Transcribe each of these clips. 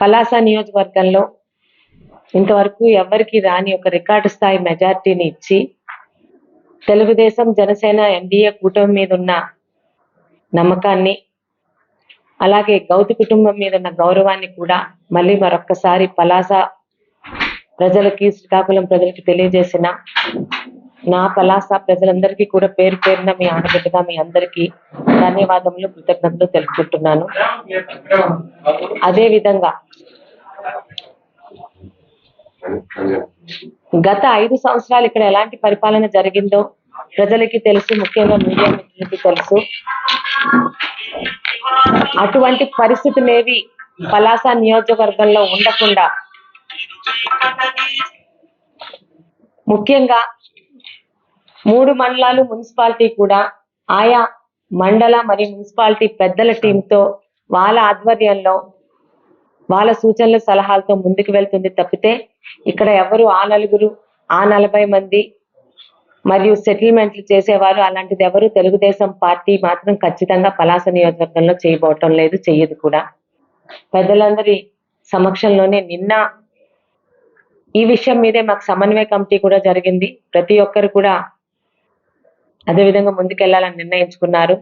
పలాస నియోజకవర్గంలో ఇంతవరకు ఎవరికి రాని ఒక రికార్డు స్థాయి మెజార్టీని ఇచ్చి తెలుగుదేశం జనసేన ఎన్డీఏ కూటమి మీద ఉన్న నమ్మకాన్ని అలాగే గౌతి కుటుంబం మీద ఉన్న గౌరవాన్ని కూడా మళ్ళీ మరొక్కసారి పలాస ప్రజలకి శ్రీకాకుళం ప్రజలకి తెలియజేసిన నా పలాస ప్రజలందరికీ కూడా పేరు పేరున మీ ఆడబిడ్డగా మీ అందరికీ ధన్యవాదములు కృతజ్ఞతలు తెలుపుకుంటున్నాను. అదే విధంగా గత ఐదు సంవత్సరాలు ఇక్కడ ఎలాంటి పరిపాలన జరిగిందో ప్రజలకి తెలుసు ముఖ్యంగా మీడియా మిత్రులకి తెలుసు. అటువంటి పరిస్థితులేవి పలాస నియోజకవర్గంలో ఉండకుండా ముఖ్యంగా మూడు మండలాలు మున్సిపాలిటీ కూడా ఆయా మండల మరియు మున్సిపాలిటీ పెద్దల టీంతో వాళ్ళ ఆధ్వర్యంలో వాళ్ళ సూచనల సలహాలతో ముందుకు వెళ్తుంది తప్పితే ఇక్కడ ఎవరు ఆ నలుగురు ఆ నలభై మంది మరియు సెటిల్మెంట్లు చేసేవారు అలాంటిది ఎవరు తెలుగుదేశం పార్టీ మాత్రం ఖచ్చితంగా పలాస నియోజకవర్గంలో చేయబోవటం లేదు చెయ్యదు కూడా. పెద్దలందరి సమక్షంలోనే నిన్న ఈ విషయం మీదే మాకు సమన్వయ కమిటీ కూడా జరిగింది. ప్రతి ఒక్కరు కూడా అదే విధంగా ముందుకెళ్ళాలని నిర్ణయించుకున్నారు.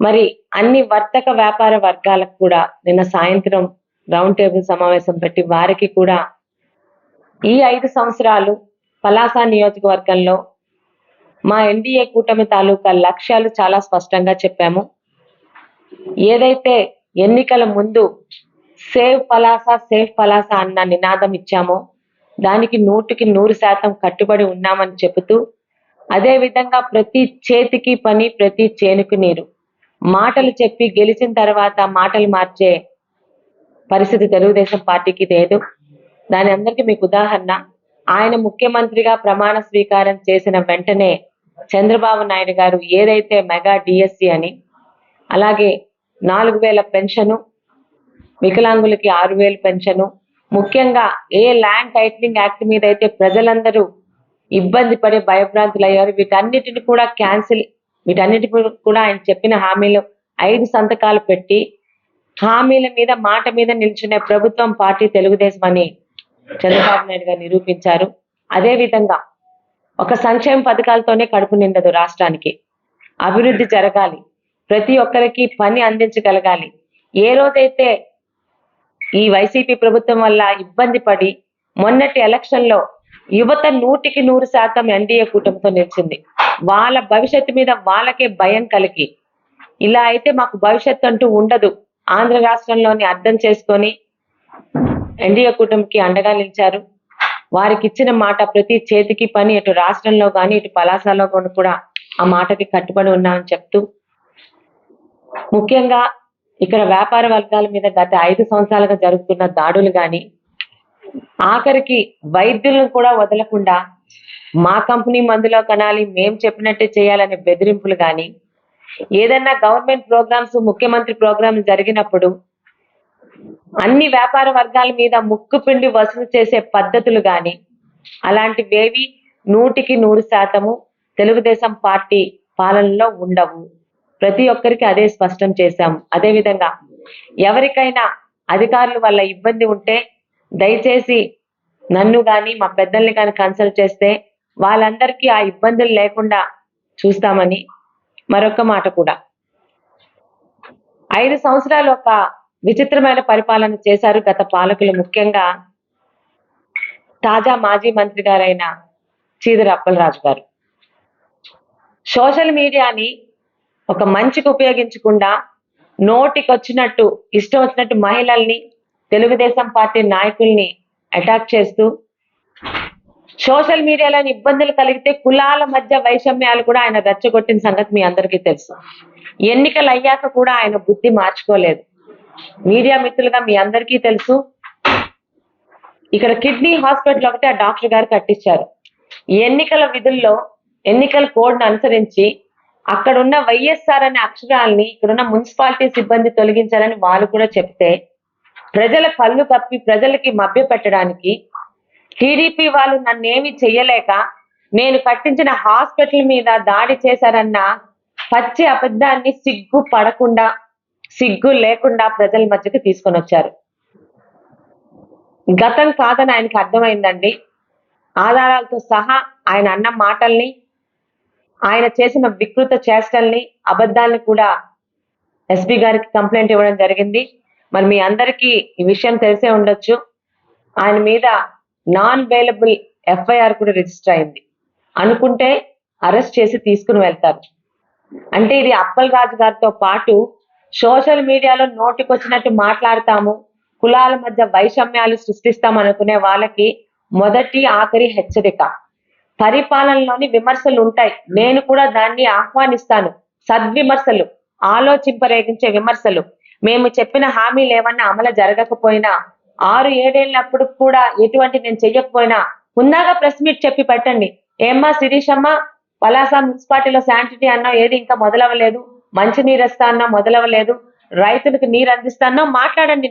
మరి అన్ని వర్తక వ్యాపార వర్గాలకు కూడా నిన్న సాయంత్రం రౌండ్ టేబుల్ సమావేశం పెట్టి వారికి కూడా ఈ ఐదు సంవత్సరాలు పలాస నియోజకవర్గంలో మా ఎన్డీఏ కూటమి తాలూకా లక్ష్యాలు చాలా స్పష్టంగా చెప్పాము. ఏదైతే ఎన్నికల ముందు సేవ్ పలాస సేఫ్ పలాస అన్న నినాదం ఇచ్చామో దానికి నూటికి నూరు శాతం కట్టుబడి ఉన్నామని చెబుతూ అదే విధంగా ప్రతి చేతికి పని ప్రతి చేనుకు నీరు. మాటలు చెప్పి గెలిచిన తర్వాత మాటలు మార్చే పరిస్థితి తెలుగుదేశం పార్టీకి లేదు. దాని అందరికీ మీకు ఉదాహరణ. ఆయన ముఖ్యమంత్రిగా ప్రమాణ స్వీకారం చేసిన వెంటనే చంద్రబాబు నాయుడు గారు ఏదైతే మెగా డిఎస్సి అని అలాగే నాలుగు వేల పెన్షను వికలాంగులకి ఆరు వేలు పెన్షను ముఖ్యంగా ఏ ల్యాండ్ టైటిలింగ్ యాక్ట్ మీద అయితే ప్రజలందరూ ఇబ్బంది పడే భయభ్రాంతులు అయ్యారు వీటన్నిటిని కూడా క్యాన్సిల్ వీటన్నిటి కూడా ఆయన చెప్పిన హామీలు ఐదు సంతకాలు పెట్టి హామీల మీద మాట మీద నిల్చునే ప్రభుత్వం పార్టీ తెలుగుదేశం అని చంద్రబాబు నాయుడు గారు నిరూపించారు. అదే విధంగా ఒక సంక్షేమ పథకాలతోనే కడుపు నిండదు రాష్ట్రానికి. అభివృద్ధి జరగాలి. ప్రతి ఒక్కరికి పని అందించగలగాలి. ఏ రోజైతే ఈ వైసీపీ ప్రభుత్వం వల్ల ఇబ్బంది పడి మొన్నటి ఎలక్షన్లో యువత నూటికి నూరు శాతం ఎన్డీఏ కూటమితో నిలిచింది. వాళ్ళ భవిష్యత్తు మీద వాళ్ళకే భయం కలిగి ఇలా అయితే మాకు భవిష్యత్తు అంటూ ఉండదు. ఆంధ్ర రాష్ట్రంలోని అర్థం చేసుకొని ఎన్డీఏ కూటమికి అండగా నిలిచారు. వారికి ఇచ్చిన మాట ప్రతి చేతికి పని ఇటు రాష్ట్రంలో కానీ ఇటు పలాసలో కానీ కూడా ఆ మాటకి కట్టుబడి ఉన్నామని చెప్తూ ముఖ్యంగా ఇక్కడ వ్యాపార వర్గాల మీద గత ఐదు సంవత్సరాలుగా జరుగుతున్న దాడులు కానీ ఆఖరికి వైద్యులను కూడా వదలకుండా మా కంపెనీ మందులో కనాలి మేం చెప్పినట్టే చేయాలనే బెదిరింపులు గాని ఏదన్నా గవర్నమెంట్ ప్రోగ్రామ్స్ ముఖ్యమంత్రి ప్రోగ్రాం జరిగినప్పుడు అన్ని వ్యాపార వర్గాల మీద ముక్కు పిండి వసూలు చేసే పద్ధతులు గాని అలాంటివేవి నూటికి నూరు శాతము తెలుగుదేశం పార్టీ పాలనలో ఉండవు. ప్రతి ఒక్కరికి అదే స్పష్టం చేశాం. అదే విధంగా ఎవరికైనా అధికారుల వల్ల ఇబ్బంది ఉంటే దయచేసి నన్ను గాని మా పెద్దల్ని కానీ కన్సల్ట్ చేస్తే వాళ్ళందరికీ ఆ ఇబ్బందులు లేకుండా చూస్తామని మరొక మాట కూడా. ఐదు సంవత్సరాలు ఒక విచిత్రమైన పరిపాలన చేశారు గత పాలకులు ముఖ్యంగా తాజా మాజీ మంత్రి గారైన చీదర అప్పలరాజు గారు. సోషల్ మీడియాని ఒక మంచికి ఉపయోగించకుండా నోటికి వచ్చినట్టు ఇష్టం వచ్చినట్టు మహిళల్ని తెలుగుదేశం పార్టీ నాయకుల్ని అటాక్ చేస్తూ సోషల్ మీడియాలోని ఇబ్బందులు కలిగితే కులాల మధ్య వైషమ్యాలు కూడా ఆయన రెచ్చగొట్టిన సంగతి మీ అందరికీ తెలుసు. ఎన్నికలు అయ్యాక కూడా ఆయన బుద్ధి మార్చుకోలేదు. మీడియా మిత్రులుగా మీ అందరికీ తెలుసు. ఇక్కడ కిడ్నీ హాస్పిటల్ ఒకటి ఆ డాక్టర్ గారు కట్టించారు. ఎన్నికల విధుల్లో ఎన్నికల కోడ్ను అనుసరించి అక్కడున్న వైఎస్ఆర్ అనే అక్షరాల్ని ఇక్కడున్న మున్సిపాలిటీ సిబ్బంది తొలగించాలని వాళ్ళు కూడా చెప్తే ప్రజల కళ్ళు కప్పి ప్రజలకి మభ్య పెట్టడానికి టీడీపీ వాళ్ళు నన్నేమి చెయ్యలేక నేను కట్టించిన హాస్పిటల్ మీద దాడి చేశారన్న పచ్చి అబద్ధాన్ని సిగ్గు పడకుండా సిగ్గు లేకుండా ప్రజల మధ్యకి తీసుకొని వచ్చారు. గతం కాదని ఆయనకి అర్థమైందండి. ఆధారాలతో సహా ఆయన అన్న మాటల్ని ఆయన చేసిన వికృత చేష్టల్ని అబద్ధాలను కూడా ఎస్పీ గారికి కంప్లైంట్ ఇవ్వడం జరిగింది. మరి మీ అందరికీ ఈ విషయం తెలిసే ఉండొచ్చు. ఆయన మీద నాన్ అవైలబుల్ ఎఫ్ఐఆర్ కూడా రిజిస్టర్ అయింది. అనుకుంటే అరెస్ట్ చేసి తీసుకుని వెళ్తారు. అంటే ఇది అప్పల్ రాజు గారితో పాటు సోషల్ మీడియాలో నోటికొచ్చినట్టు మాట్లాడతాము కులాల మధ్య వైషమ్యాలు సృష్టిస్తాం అనుకునే వాళ్ళకి మొదటి ఆఖరి హెచ్చరిక. పరిపాలనలోని విమర్శలు ఉంటాయి. నేను కూడా దాన్ని ఆహ్వానిస్తాను. సద్విమర్శలు ఆలోచింపరేగించే విమర్శలు. మేము చెప్పిన హామీలు ఏమన్నా అమలు జరగకపోయినా ఆరు ఏడేళ్ళప్పుడు కూడా ఎటువంటి నేను చెయ్యకపోయినా ఉన్నాగా ప్రెస్ మీట్ చెప్పి పెట్టండి. ఏమ్మా శిరీషమ్మ పలాస మున్సిపాలిటీలో శాంటిటీ అన్నా ఏది ఇంకా మొదలవ్వలేదు? మంచి నీరు ఇస్తా అన్నా మొదలవ్వలేదు? రైతులకు నీరు అందిస్తా అన్నా మాట్లాడండి.